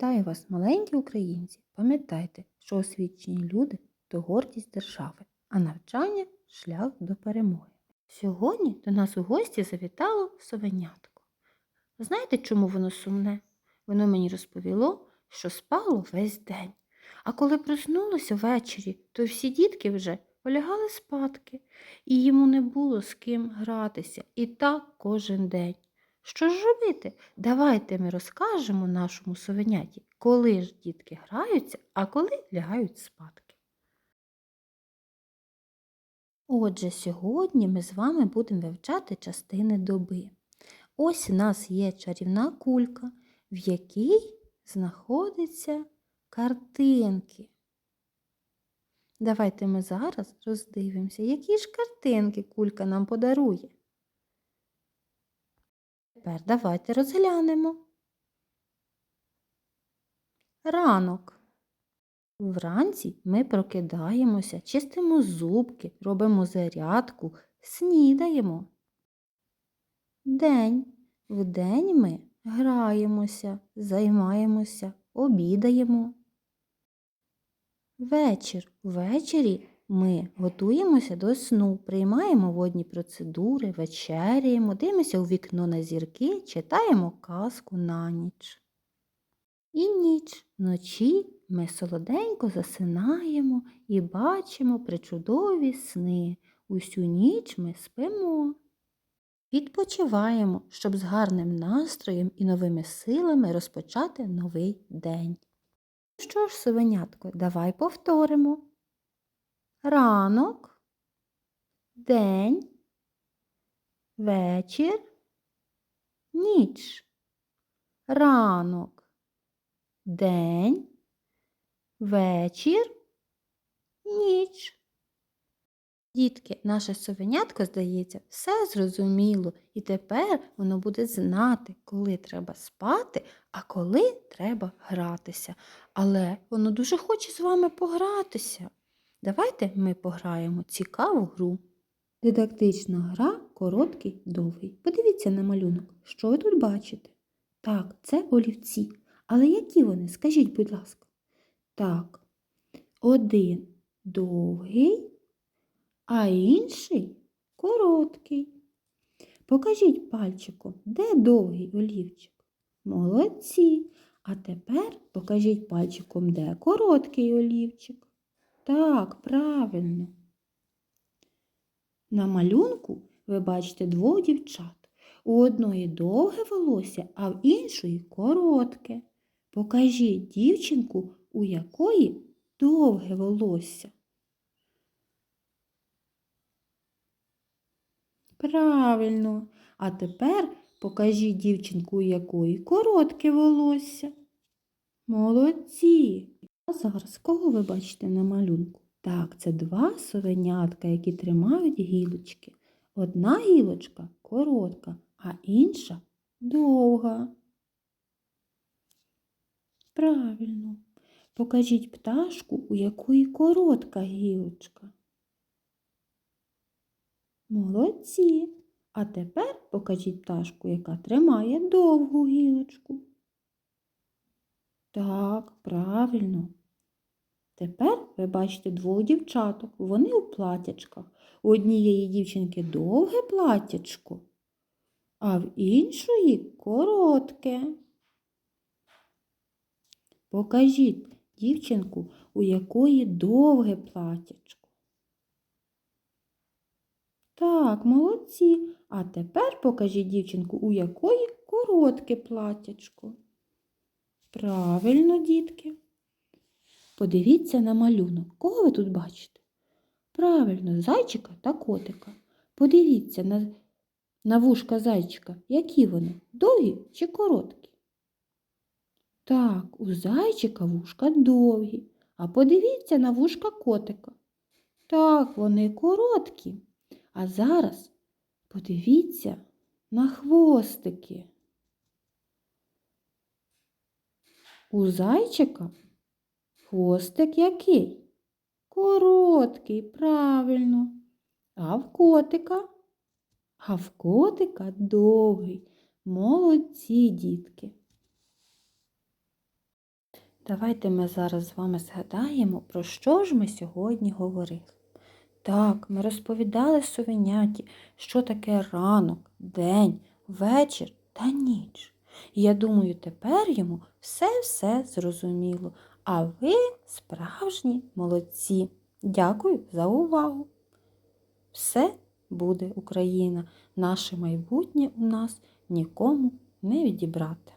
Вітаю вас, маленькі українці! Пам'ятайте, що освічені люди то гордість держави, а навчання шлях до перемоги. Сьогодні до нас у гості завітало совенятко. Знаєте, чому воно сумне? Воно мені розповіло, що спало весь день. А коли проснулося ввечері, то всі дітки вже полягали спадки, і йому не було з ким гратися. І так кожен день. Що ж робити? Давайте ми розкажемо нашому совеняті, коли ж дітки граються, а коли лягають спадки. Отже, сьогодні ми з вами будемо вивчати частини доби. Ось у нас є чарівна кулька, в якій знаходяться картинки. Давайте ми зараз роздивимося, які ж картинки кулька нам подарує. Тепер давайте розглянемо. Ранок. Вранці ми прокидаємося, чистимо зубки, робимо зарядку, снідаємо. День. Вдень ми граємося, займаємося, обідаємо. Вечір. Ввечері ми готуємося до сну, приймаємо водні процедури, вечеряємо, дивимося у вікно на зірки, читаємо казку на ніч. І ніч вночі ми солоденько засинаємо і бачимо причудові сни. Усю ніч ми спимо. Відпочиваємо, щоб з гарним настроєм і новими силами розпочати новий день. Що ж, совенятко, давай повторимо. Ранок, день, вечір, ніч. Ранок, день, вечір, ніч. Дітки, наше совенятко, здається, все зрозуміло, і тепер воно буде знати, коли треба спати, а коли треба гратися. Але воно дуже хоче з вами погратися. Давайте ми пограємо цікаву гру. Дидактична гра короткий, довгий. Подивіться на малюнок, що ви тут бачите? Так, це олівці. Але які вони? Скажіть, будь ласка. Так, один довгий а інший короткий. Покажіть пальчиком, де довгий олівчик? Молодці. А тепер покажіть пальчиком, де короткий олівчик. Так, правильно. На малюнку ви бачите двох дівчат. У одної довге волосся, а в іншої коротке. Покажіть дівчинку, у якої довге волосся. Правильно. А тепер покажіть дівчинку, у якої коротке волосся. Молодці. А зараз кого ви бачите на малюнку? Так, це два совенятка, які тримають гілочки. Одна гілочка коротка, а інша довга. Правильно. Покажіть пташку, у якої коротка гілочка. Молодці. А тепер покажіть пташку, яка тримає довгу гілочку. Так, правильно. Тепер ви бачите двох дівчаток. Вони у платячках. У однієї дівчинки довге платячко, а в іншої коротке. Покажіть дівчинку, у якої довге платячко. Так, молодці. А тепер покажіть дівчинку, у якої коротке платячко. Правильно, дітки. Подивіться на малюнок. Кого ви тут бачите? Правильно, зайчика та котика. Подивіться на на вушка зайчика, які вони, довгі чи короткі? Так, у зайчика вушка довгі, а подивіться на вушка котика. Так, вони короткі. А зараз подивіться на хвостики. У зайчика хвостик який? Короткий, правильно. А в котика? А в котика довгий. Молодці дітки. Давайте ми зараз з вами згадаємо, про що ж ми сьогодні говорили. Так, ми розповідали совеняті, що таке ранок, день, вечір та ніч. І я думаю, тепер йому все-все зрозуміло, а ви справжні молодці. Дякую за увагу. Все буде Україна, наше майбутнє у нас нікому не відібрати.